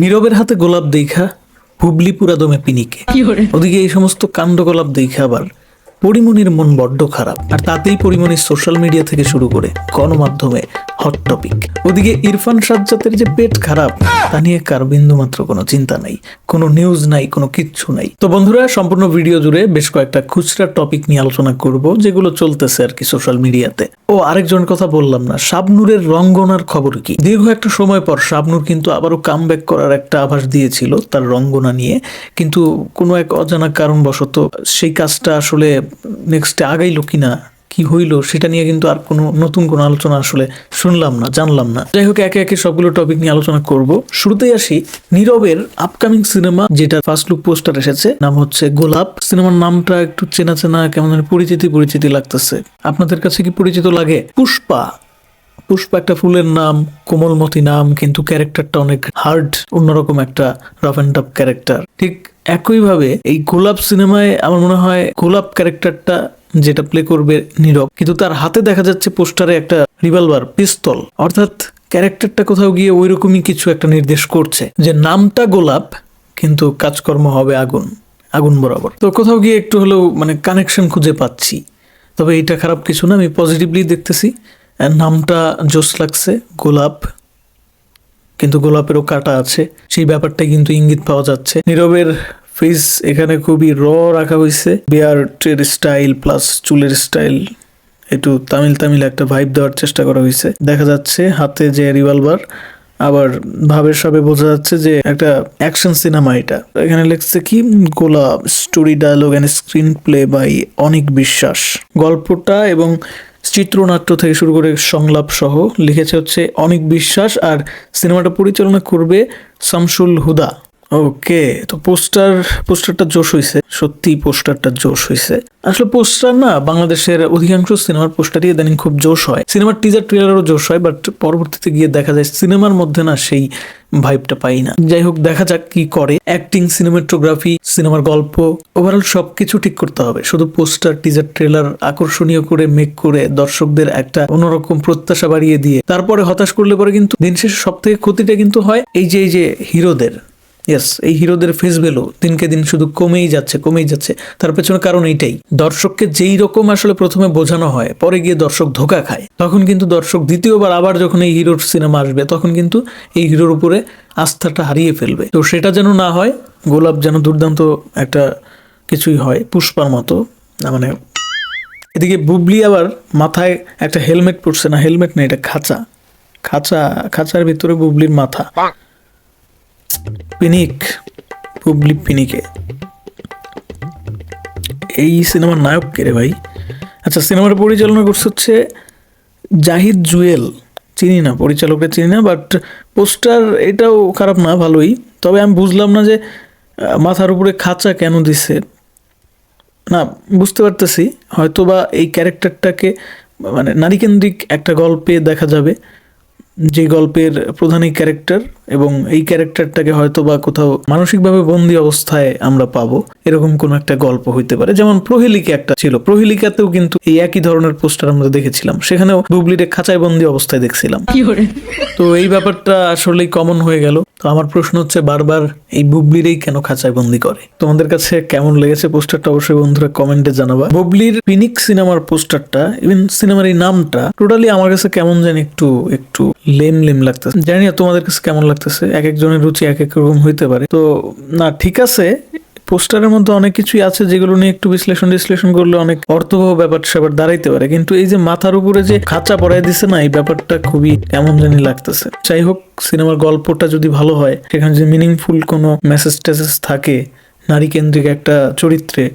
নীরবের হাতে গোলাপ দেখা হুবলি পুরা দমে পিনিকে ওদিকে এই সমস্ত কাণ্ড গোলাপ দেখা আবার পরিমণির মন বড্ড খারাপ। আর তাতেই পরিমণির সোশ্যাল মিডিয়া থেকে শুরু করে গণমাধ্যমে হট টপিক ওদিকে ইরফান সাজ্জাতের যে পেট খারাপ তা নিয়ে কার বিন্দু মাত্র কোনো চিন্তা নাই। কোনো নিউজ নাই, কোনো কিচ্ছু নাই। তো বন্ধুরা, সম্পূর্ণ ভিডিও জুড়ে বেশ কয়েকটা খুচরা টপিক নিয়ে আলোচনা করব, যেগুলো চলতেছে আর কি সোশ্যাল মিডিয়াতে ও, আরেকজন কথা বললাম না, শাবনুরের রঙ্গনার খবর কি? দীর্ঘ একটা সময় পর শাবনুর কিন্তু আবারও কাম করার একটা আভাস দিয়েছিল তার রঙ্গনা নিয়ে। কিন্তু কোনো এক অজানা কারণবশত সেই কাজটা আসলে নেক্সটে আগাইলো কিনা কি হইল সেটা নিয়ে কিন্তু আর কোনো নতুন কোনো আলোচনা আসলে শুনলাম না, জানলাম না। যাই হোক, একে একে সবগুলো টপিক নিয়ে আলোচনা করব। শুরুতেই আসি নীরবের আপকামিং সিনেমা যেটা ফার্স্ট লুক পোস্টার এসেছে, নাম হচ্ছে গোলাপ। সিনেমার নামটা একটু চেনা চেনা, কেমন পরিচিতি পরিচিতি লাগতেছে। আপনাদের কাছে কি পরিচিত লাগে? পুষ্পা। পুষ্পা একটা ফুলের নাম, কোমলমতি নাম, কিন্তু ক্যারেক্টারটা অনেক হার্ড অন্যরকম একটা রাফ অ্যান্ড টাফ ক্যারেক্টার ঠিক একইভাবে এই গোলাপ সিনেমায় আমার মনে হয় গোলাপ ক্যারেক্টারটা যেটা প্লে করবে নীরব। কিন্তু তার হাতে দেখা যাচ্ছে পোস্টারে একটা রিভলভার পিস্তল অর্থাৎ ক্যারেক্টারটা কোথাও গিয়ে ওই রকমই কিছু একটা নির্দেশ করছে যে নামটা গোলাপ, কিন্তু কাজকর্ম হবে আগুন আগুন বরাবর। তো কোথাও গিয়ে একটু হলেও মানে কানেকশন খুঁজে পাচ্ছি। তবে এটা খারাপ কিছু না, আমি পজিটিভলি দেখতেছি। নামটা জোস লাগছে, গোলাপ। কিন্তু গোলাপেরও কাটা আছে। সেই ব্যাপারটাই কিন্তু ইঙ্গিত পাওয়া যাচ্ছে। নীরবের ফেস এখানে খুবই র রাখা হয়েছে বিয়ার্টের স্টাইল প্লাস চুলের স্টাইল, একটু তামিল তামিল একটা ভাইব দেওয়ার চেষ্টা করা হয়েছে দেখা যাচ্ছে হাতে যে রিভলভার আবার ভাবের সবে বোঝা যাচ্ছে যে একটা অ্যাকশন সিনেমা এটা। এখানে লেখছে কি? গোলাপ story dialogue and screenplay by Anek Biswas. গল্পটা এবং চিত্রনাট্য থেকে শুরু করে সংলাপ সহ লিখেছে হচ্ছে অনেক বিশ্বাস আর সিনেমাটা পরিচালনা করবে শামসুল হুদা। ওকে তো পোস্টার, পোস্টারটা জোশ হয়েছে সত্যি পোস্টারটা জোশ হয়েছে আসলে পোস্টার না, বাংলাদেশের অধিকাংশ সিনেমার পোস্টারই ইদানিং খুব জোশ হয়। সিনেমার টিজার ট্রেলারও জোশ হয় বাট পরবর্তীতে গিয়ে দেখা যায় সিনেমার মধ্যে না সেই ভাইবটা পাই না। যাই হোক, দেখা যাক কি করে। অ্যাক্টিং সিনেমাটোগ্রাফি সিনেমার গল্প ওভারঅল সবকিছু ঠিক করতে হবে। শুধু পোস্টার টিজার ট্রেলার আকর্ষণীয় করে মেক করে, দর্শকদের একটা অন্যরকম প্রত্যাশা বাড়িয়ে দিয়ে, তারপরে হতাশ করলে পরে কিন্তু দিন শেষে সব থেকে ক্ষতিটা কিন্তু হয় এই যে এই যে হিরোদের। ইয়েস এই হিরোদের ফেস ভ্যালু দিনকে দিন শুধু কমেই যাচ্ছে কমেই যাচ্ছে। তার পেছনে কারণ এইটাই, দর্শককে যেই রকম আসলে প্রথমে বোঝানো হয়, পরে গিয়ে দর্শক ধোকা খায়। তখন কিন্তু দর্শক দ্বিতীয়বার আবার যখন এই হিরোর সিনেমা আসবে, তখন কিন্তু এই হিরোর উপরে আস্থাটা হারিয়ে ফেলবে। তো সেটা যেন না হয়, গোলাপ যেন দুর্দান্ত একটা কিছুই হয়, পুষ্পার মতো মানে এদিকে বুবলি আবার মাথায় একটা হেলমেট পরছে না হেলমেট না, এটা খাঁচা। খাঁচা, খাঁচার ভিতরে বুবলির মাথা। পিনিক পুবলি পিনিকে। এই সিনেমার নায়ক কে রে ভাই? আচ্ছা সিনেমার পরিচালনা করছে হচ্ছে জাহিদ জুয়েল। চিনি না, পরিচালককে চিনি না বাট পোস্টার এটাও খারাপ না, ভালোই। তবে আমি বুঝলাম না যে মাথার উপরে খাঁচা কেন দিছে। না, বুঝতে পারতেছি। হয়তো বা এই ক্যারেক্টারটাকে মানে নারীকেন্দ্রিক একটা গল্পে দেখা যাবে। যে গল্পের প্রধান এই ক্যারেক্টার। এবং এই ক্যারেক্টারটাকে হয়তো বা কোথাও মানসিকভাবে বন্দি অবস্থায় আমরা পাবো। এরকম কোন একটা গল্প হইতে পারে। যেমন প্রহেলিকা একটা ছিল। প্রহেলিকাতেও কিন্তু এই একই ধরনের পোস্টার আমরা দেখেছিলাম। সেখানেও বুবলিরে খাঁচায় বন্দি অবস্থায় দেখছিলাম। তো এই ব্যাপারটা আসলেই কমন হয়ে গেল। তো আমার প্রশ্ন হচ্ছে বারবার এই বুবলিরেই কেন খাঁচায় বন্দি করে? তোমাদের কাছে কেমন লেগেছে পোস্টারটা? অবশ্যই বন্ধুরা কমেন্টে জানাবা। বুবলির পিনিক সিনেমার পোস্টারটা ইভেন সিনেমার এই নামটা টোটালি আমার কাছে কেমন জানি একটু একটু লেম লেম লাগতেছে। জানি না তোমাদের কাছে কেমন লাগতেছে এক একজনের রুচি এক এক রকম হইতে পারে। তো, না, ঠিক আছে, পোস্টারের মধ্যে অনেক কিছুই আছে যেগুলো নিয়ে একটু বিশ্লেষণ বিশ্লেষণ করলে অনেক অর্থবহ ব্যাপার স্যাপার দাঁড়াইতে পারে। কিন্তু এই যে মাথার উপরে যে খাঁচা পড়াই দিছে না, এই ব্যাপারটা খুবই কেমন জানি লাগতেছে। যাই হোক, সিনেমার গল্পটা যদি ভালো হয়, সেখানে যে মিনিংফুল কোনো মেসেজ টেসেজ থাকে নারী কেন্দ্রিক একটা চরিত্রে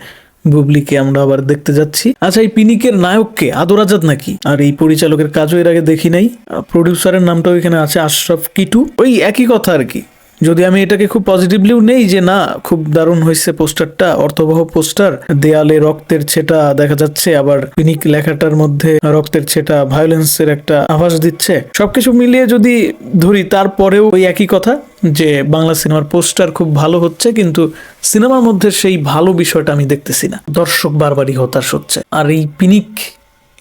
বুবলিকে আমরা আবার দেখতে যাচ্ছি। আচ্ছা এই পিনিকের নায়ককে আদর আজাদ নাকি? আর এই পরিচালকের কাজও এর আগে দেখি নাই। প্রডিউসারের নামটাও এখানে আছে আশরাফ কিটু। ওই একই কথা আর কি। যদি আমি এটাকে খুব পজিটিভলিও নেই যে না, খুব দারুণ হয়েছে পোস্টারটা, অর্থবহ পোস্টার, দেয়ালে রক্তের ছেটা দেখা যাচ্ছে, আবার পিনিক লেখাটার মধ্যে রক্তের ছেটা ভায়োলেন্সের একটা আভাস দিচ্ছে। সবকিছু মিলিয়ে যদি ধরি, তারপরেও ওই একই কথা, যে বাংলা সিনেমার পোস্টার খুব ভালো হচ্ছে, কিন্তু সিনেমার মধ্যে সেই ভালো বিষয়টা আমি দেখতেছি না। দর্শক বারবারই হতাশ হচ্ছে। আর এই পিনিক,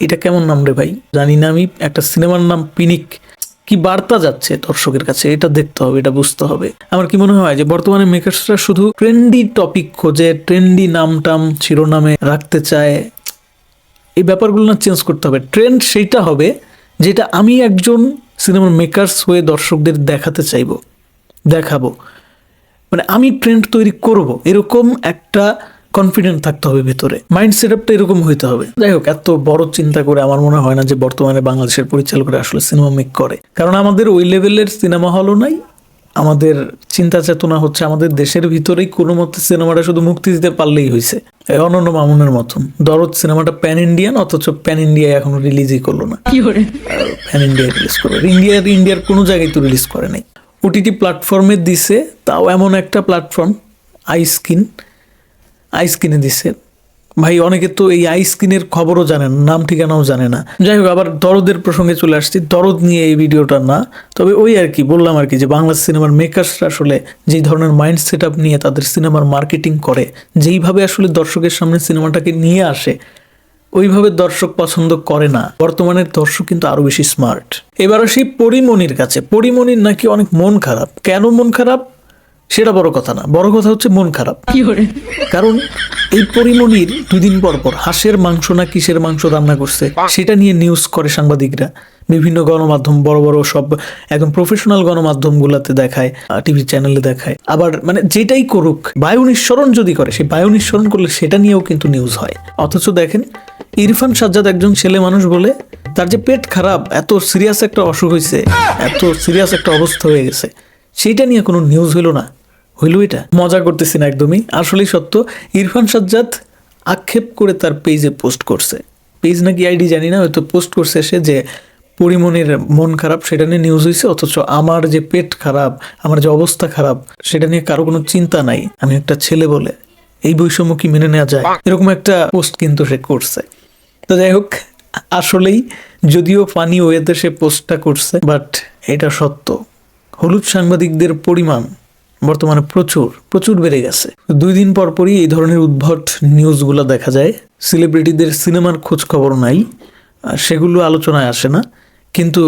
এটা কেমন নাম রে ভাই? জানি না আমি, একটা সিনেমার নাম পিনিক। কি বার্তা যাচ্ছে দর্শকের কাছে? এটা দেখতে হবে, এটা বুঝতে হবে। আমার কি মনে হয় যে বর্তমানে মেকার্সরা শুধু ট্রেন্ডি টপিক খোঁজে ট্রেন্ডি নাম টাম শিরোনামে রাখতে চায়। এই ব্যাপারগুলো না চেঞ্জ করতে হবে। ট্রেন্ড সেইটা হবে যেটা আমি একজন সিনেমার মেকার্স হয়ে দর্শকদের দেখাতে চাইব, দেখাবো। মানে আমি ট্রেন্ড তৈরি করব। এরকম একটা কনফিডেন্ট থাকতে হবে ভিতরে। মাইন্ড সেট আপটা এরকম হইতে হবে। যাই হোক এত বড় চিন্তা করে আমার মনে হয় না যে বর্তমানে বাংলাদেশের পরিচালকরা আসলে সিনেমা মেক করে। কারণ আমাদের ওই লেভেলের সিনেমা হলও নাই আমাদের চিন্তা চেতনা হচ্ছে আমাদের দেশের ভিতরেই কোনো মতে সিনেমাটা শুধু মুক্তি দিতে পারলেই হয়েছে অনন্য মামুনের মতন। দরদ সিনেমাটা প্যান ইন্ডিয়ান অথচ প্যান ইন্ডিয়ায় এখনও রিলিজই করল না। প্যান ইন্ডিয়া রিলিজ করবে ইন্ডিয়ার ইন্ডিয়ার কোনো জায়গায় তো রিলিজ করে নাই। ওটিটি প্ল্যাটফর্মে দিছে তাও এমন একটা প্ল্যাটফর্ম আইস্কিন আইস্কিনে দিছে। ভাই, অনেকে তো এই আইস্কিনের খবরও জানে না নাম ঠিকানাও জানে না। যাই হোক, আবার দরদের প্রসঙ্গে চলে আসছি। দরদ নিয়ে এই ভিডিওটা না, তবে ওই আর কি, বললাম আর কি যে বাংলা সিনেমার মেকার্সরা আসলে যেই ধরনের মাইন্ড সেট আপ নিয়ে তাদের সিনেমার মার্কেটিং করে, যেইভাবে আসলে দর্শকের সামনে সিনেমাটাকে নিয়ে আসে, ওইভাবে দর্শক পছন্দ করে না। বর্তমানের দর্শক কিন্তু আরও বেশি স্মার্ট এবার আসি পরিমণির কাছে। পরিমণির নাকি অনেক মন খারাপ। কেন মন খারাপ? সেটা বড় কথা না বড় কথা হচ্ছে মন খারাপ। কারণ এই পরিমণির দুদিন পর পর হাঁসের মাংস না কিসের মাংস রান্না করছে সেটা নিয়ে নিউজ করে সাংবাদিকরা। বিভিন্ন গণমাধ্যম বড় বড় সব একদম প্রফেশনাল গণমাধ্যমগুলোতে দেখায় টিভি চ্যানেলে দেখায়। আবার মানে যেটাই করুক বায়ু নিঃসরণ যদি করে সেই বায়ু নিঃসরণ করলে সেটা নিয়েও কিন্তু নিউজ হয়। অথচ দেখেন ইরফান সাজ্জাদ একজন ছেলে মানুষ বলে তার যে পেট খারাপ এত সিরিয়াস একটা অসুখ হয়েছে এত সিরিয়াস একটা অবস্থা হয়ে গেছে সেইটা নিয়ে কোনো নিউজ হইল না। হইল এটা। মজা করতেছি না একদমই। আসলেই সত্য, ইরফান সাজ্জাদ আক্ষেপ করে তার পেজে পোস্ট করছে। পেজ নাকি আইডি জানি না, হয়তো পোস্ট করছে সে যে পরিমণির মন খারাপ সেটা নিয়ে নিউজ হয়েছে অথচ আমার যে পেট খারাপ, আমার যে অবস্থা খারাপ, সেটা নিয়ে কারও কোনো চিন্তা নাই। আমি একটা ছেলে বলে এই বৈষম্য কি মেনে নেওয়া যায়? এরকম একটা পোস্ট কিন্তু সে করছে। তো যাই হোক, আসলেই যদিও ফানি ওয়েতে সে পোস্টটা করছে বাট এটা সত্য। হলুদ সাংবাদিকদের পরিমাণ বর্তমানে প্রচুর প্রচুর বেড়ে গেছে। দুই দিন পর পরই এই ধরনের উদ্ভট নিউজগুলো দেখা যায়। সেলিব্রিটিদের সিনেমার খোঁজ খবর নাই সেগুলো আলোচনায় আসে না। কিন্তু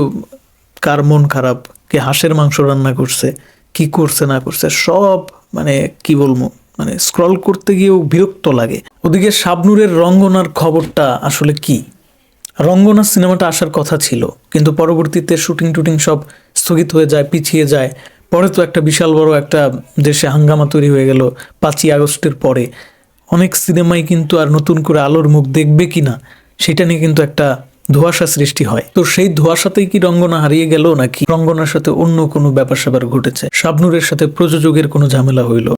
কার মন খারাপ, কে হাঁসের মাংস রান্না করছে, কি করছে, না করছে, সব মানে কি বলব মানে স্ক্রল করতে গিয়েও বিরক্ত লাগে। ওদিকে শাবনুরের রঙ্গনার খবরটা আসলে কি? রঙ্গনা সিনেমাটা আসার কথা ছিল, কিন্তু পরবর্তীতে শুটিং টুটিং সব স্থগিত হয়ে যায়, পিছিয়ে যায়। পরে তো একটা বিশাল বড় একটা দেশে হাঙ্গামা তৈরি হয়ে গেল পাঁচই আগস্টের পরে। অনেক সিনেমাই কিন্তু আর নতুন করে আলোর মুখ দেখবে কি না, সেটা নিয়ে কিন্তু একটা ধোয়াশা সৃষ্টি হয়। তো সেই ধোয়াশাতেই কি রঙ্গনা হারিয়ে গেল নাকি রঙ্গনার সাথে অন্য কোনো ব্যাপার স্যাপার ঘটেছে? শাবনুরের সাথে প্রযোজকের কোনো ঝামেলা হইল?